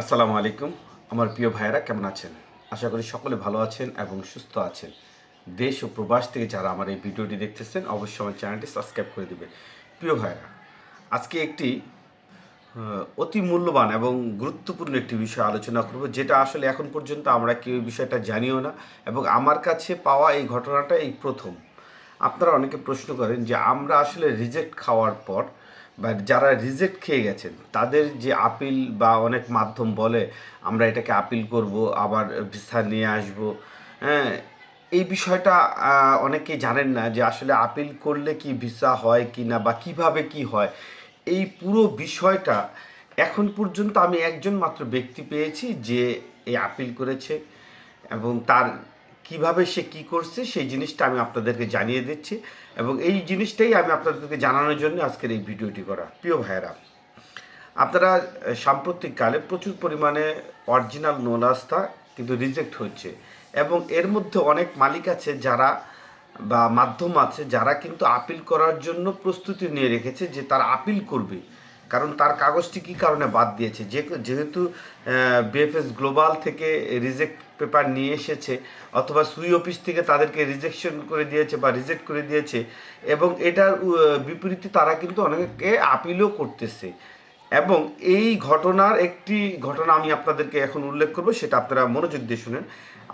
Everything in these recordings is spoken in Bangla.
আসসালামু আলাইকুম। আমার প্রিয় ভাইয়েরা, কেমন আছেন? আশা করি সকলে ভালো আছেন এবং সুস্থ আছেন। দেশ ও প্রবাস থেকে যারা আমার এই ভিডিওটি দেখতেছেন, অবশ্যই আমার চ্যানেলটি সাবস্ক্রাইব করে দেবেন। প্রিয় ভাইয়েরা, আজকে একটি অতি মূল্যবান এবং গুরুত্বপূর্ণ একটি বিষয় আলোচনা করব, যেটা আসলে এখন পর্যন্ত আমরা কেউ বিষয়টা জানিও না এবং আমার কাছে পাওয়া এই ঘটনাটা এই প্রথম। আপনারা অনেকে প্রশ্ন করেন যে, আমরা আসলে রিজেক্ট খাওয়ার পর বা যারা রিজেক্ট খেয়ে গেছেন তাদের যে আপিল বা অনেক মাধ্যম বলে আমরা এটাকে আপিল করব আবার ভিসা নিয়ে আসব। হ্যাঁ এই বিষয়টা আহ, অনেকেই জানেন না যে আসলে আপিল করলে কি ভিসা হয় কি না বা কীভাবে কি হয়। এই পুরো বিষয়টা এখন পর্যন্ত আমি একজন মাত্র ব্যক্তি পেয়েছি যে এই আপিল করেছে এবং তার কীভাবে সে কি করছে, সেই জিনিসটা আমি আপনাদেরকে জানিয়ে দিচ্ছি এবং এই জিনিসটাই আমি আপনাদেরকে জানানোর জন্য আজকের এই ভিডিওটি করা। প্রিয় ভাইয়েরা, আপনারা সাম্প্রতিককালে প্রচুর পরিমাণে অরিজিনাল নোলাস্তা কিন্তু রিজেক্ট হচ্ছে এবং এর মধ্যে অনেক মালিক আছে যারা বা মাধ্যম আছে যারা কিন্তু আপিল করার জন্য প্রস্তুতি নিয়ে রেখেছে যে তারা আপিল করবে। কারণ তার কাগজটি কী কারণে বাদ দিয়েছে? যে যেহেতু বিএফএস গ্লোবাল থেকে রিজেক্ট পেপার নিয়ে এসেছে, অথবা সুই অফিস থেকে তাদেরকে রিজেকশন করে দিয়েছে বা রিজেক্ট করে দিয়েছে, এবং এটার বিপরীতে তারা কিন্তু অনেকে আপিলও করতেছে। এবং এই ঘটনার একটি ঘটনা আমি আপনাদেরকে এখন উল্লেখ করব, সেটা আপনারা মনোযোগ দিয়ে শুনেন।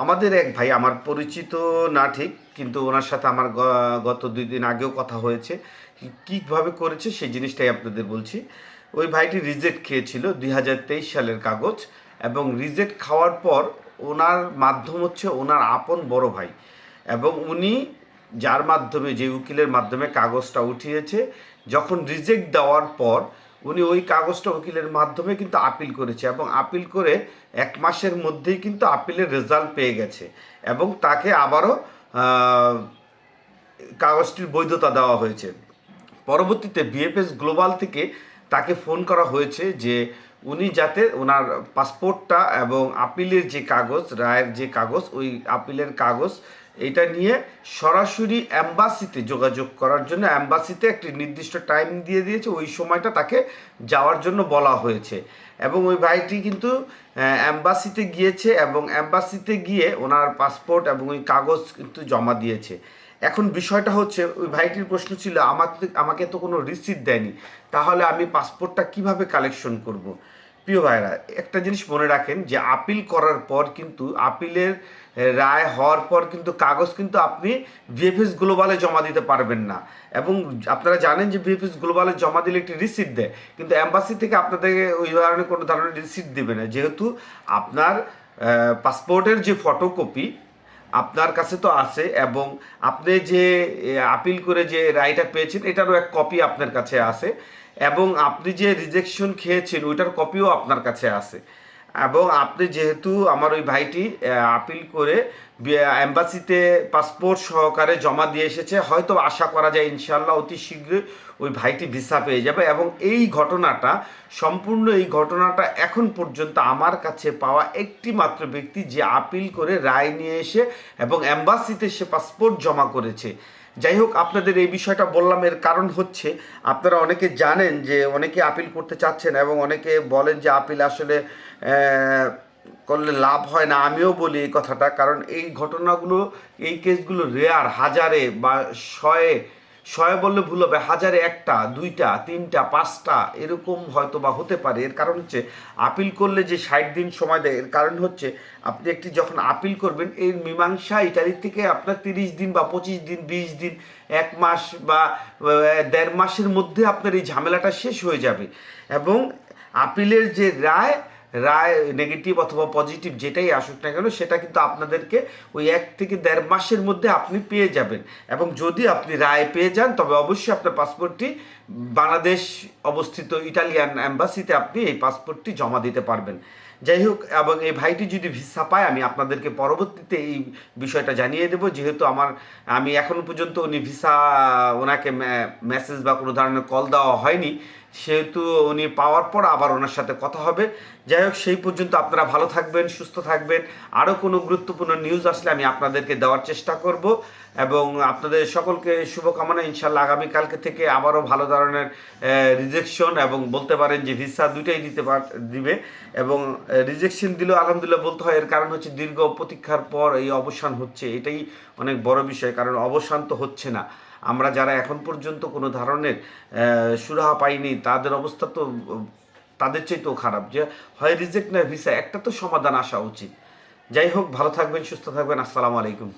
আমাদের এক ভাই, আমার পরিচিত না ঠিক, কিন্তু ওনার সাথে আমার গত দুই দিন আগেও কথা হয়েছে। কীভাবে করেছে সেই জিনিসটাই আপনাদের বলছি। ওই ভাইটি রিজেক্ট খেয়েছিল দুই হাজার তেইশ সালের কাগজ এবং রিজেক্ট খাওয়ার পর ওনার মাধ্যম হচ্ছে ওনার আপন বড় ভাই এবং উনি যার মাধ্যমে, যে উকিলের মাধ্যমে কাগজটা উঠিয়েছে, যখন রিজেক্ট দেওয়ার পর উনি ওই কাগজটা উকিলের মাধ্যমে কিন্তু আপিল করেছে এবং আপিল করে এক মাসের মধ্যেই কিন্তু আপিলের রেজাল্ট পেয়ে গেছে এবং তাকে আবারও কাগজটির বৈধতা দেওয়া হয়েছে। পরবর্তীতে বিএফএস গ্লোবাল থেকে তাকে ফোন করা হয়েছে যে উনি যাতে ওনার পাসপোর্টটা এবং আপিলের যে কাগজ, রায়ের যে কাগজ, ওই আপিলের কাগজ এটা নিয়ে সরাসরি অ্যাম্বাসিতে যোগাযোগ করার জন্য অ্যাম্বাসিতে একটি নির্দিষ্ট টাইম দিয়ে দিয়েছে। ওই সময়টা তাকে যাওয়ার জন্য বলা হয়েছে। এবং ওই ভাইটি কিন্তু অ্যাম্বাসিতে গিয়েছে এবং অ্যাম্বাসিতে গিয়ে ওনার পাসপোর্ট এবং ওই কাগজ কিন্তু জমা দিয়েছে। এখন বিষয়টা হচ্ছে, ওই ভাইটির প্রশ্ন ছিল, আমাকে আমাকে তো কোনো রিসিট দেয়নি, তাহলে আমি পাসপোর্টটা কীভাবে কালেকশন করব? প্রিয় ভাইরা একটা জিনিস মনে রাখেন যে আপিল করার পর কিন্তু আপিলের রায় হওয়ার পর কিন্তু কাগজ কিন্তু আপনি ভিএফএস গ্লোবালে জমা দিতে পারবেন না। এবং আপনারা জানেন যে ভিএফএস গ্লোবালে জমা দিলে একটি রিসিট দেয়, কিন্তু অ্যাম্বাসি থেকে আপনাদেরকে ওই ধরনের কোনো ধরনের রিসিট দেবে না। যেহেতু আপনার পাসপোর্টের যে ফটোকপি আপনার কাছে তো আছে এবং আপনি যে আপিল করে যে রায়টা পেয়েছেন, এটারও এক কপি আপনার কাছে আছে এবং আপনি যে রিজেকশন খেয়েছেন, ওইটার কপিও আপনার কাছে আছে। এবং আপনি যেহেতু আমার ওই ভাইটি আপিল করে অ্যাম্বাসিতে পাসপোর্ট সহকারে জমা দিয়ে এসেছে, হয়তো আশা করা যায় ইনশাল্লাহ অতি শীঘ্রই ওই ভাইটি ভিসা পেয়ে যাবে এবং এই ঘটনাটা, সম্পূর্ণ এই ঘটনাটা এখন পর্যন্ত আমার কাছে পাওয়া একটি মাত্র ব্যক্তি যে আপিল করে রায় নিয়ে এসে এবং অ্যাম্বাসিতে সে পাসপোর্ট জমা করেছে। যাই হোক, আপনাদের এই বিষয়টা বললাম, এর কারণ হচ্ছে আপনারা অনেকে জানেন যে অনেকে আপিল করতে চাচ্ছেন এবং অনেকে বলেন যে আপিল আসলে করলে লাভ হয় না। আমিও বলি এই কথাটা, কারণ এই ঘটনাগুলো, এই কেসগুলো রেয়ার হাজারে বা শয়ে শয়ে বললে ভুল হবে, হাজারে একটা, দুইটা, তিনটা, পাঁচটা, এরকম হয়তো বা হতে পারে। এর কারণ হচ্ছে, আপিল করলে যে ষাট দিন সময় দেয়, এর কারণ হচ্ছে, আপনি একটি যখন আপিল করবেন, এর মীমাংসা ইটালি থেকে আপনার তিরিশ দিন বা পঁচিশ দিন, বিশ দিন, এক মাস বা দেড় মাসের মধ্যে আপনার এই ঝামেলাটা শেষ হয়ে যাবে। এবং আপিলের যে রায় রায় নেগেটিভ অথবা পজিটিভ যেটাই আসুক না কেন, সেটা কিন্তু আপনাদেরকে ওই এক থেকে দেড় মাসের মধ্যে আপনি পেয়ে যাবেন। এবং যদি আপনি রায় পেয়ে যান, তবে অবশ্যই আপনার পাসপোর্টটি বাংলাদেশ অবস্থিত ইটালিয়ান অ্যাম্বাসিতে আপনি এই পাসপোর্টটি জমা দিতে পারবেন। যাই হোক, এবং এই ভাইটি যদি ভিসা পায়, আমি আপনাদেরকে পরবর্তীতে এই বিষয়টা জানিয়ে দেবো। যেহেতু আমার, আমি এখনও পর্যন্ত উনি ভিসা ওনাকে মেসেজ বা কোনো ধরনের কল দেওয়া হয়নি। সেহেতু উনি পাওয়ার পর আবার ওনার সাথে কথা হবে। যাই হোক, সেই পর্যন্ত আপনারা ভালো থাকবেন, সুস্থ থাকবেন। আরও কোনো গুরুত্বপূর্ণ নিউজ আসলে আমি আপনাদেরকে দেওয়ার চেষ্টা করব। এবং আপনাদের সকলকে শুভকামনা। ইনশাল্লাহ আগামীকালকে থেকে আবারও ভালো ধরনের রিজেকশন এবং বলতে পারেন যে ভিসা দুইটাই দিতে পার, দিবে। এবং রিজেকশন দিলেও আলহামদুলিল্লাহ বলতে হয়, এর কারণ হচ্ছে দীর্ঘ প্রতীক্ষার পর এই অবসান হচ্ছে। এটাই অনেক বড় বিষয়, কারণ অবসান তো হচ্ছে না। আমরা যারা এখন পর্যন্ত কোনো ধরনের সুরাহা পাইনি, তাদের অবস্থা তো, তাদের চাইতেও খারাপ যে হয় রিজেক্ট না ভিসা, একটা তো সমাধান আসা উচিত। যাই হোক, ভালো থাকবেন, সুস্থ থাকবেন, আসসালামু আলাইকুম।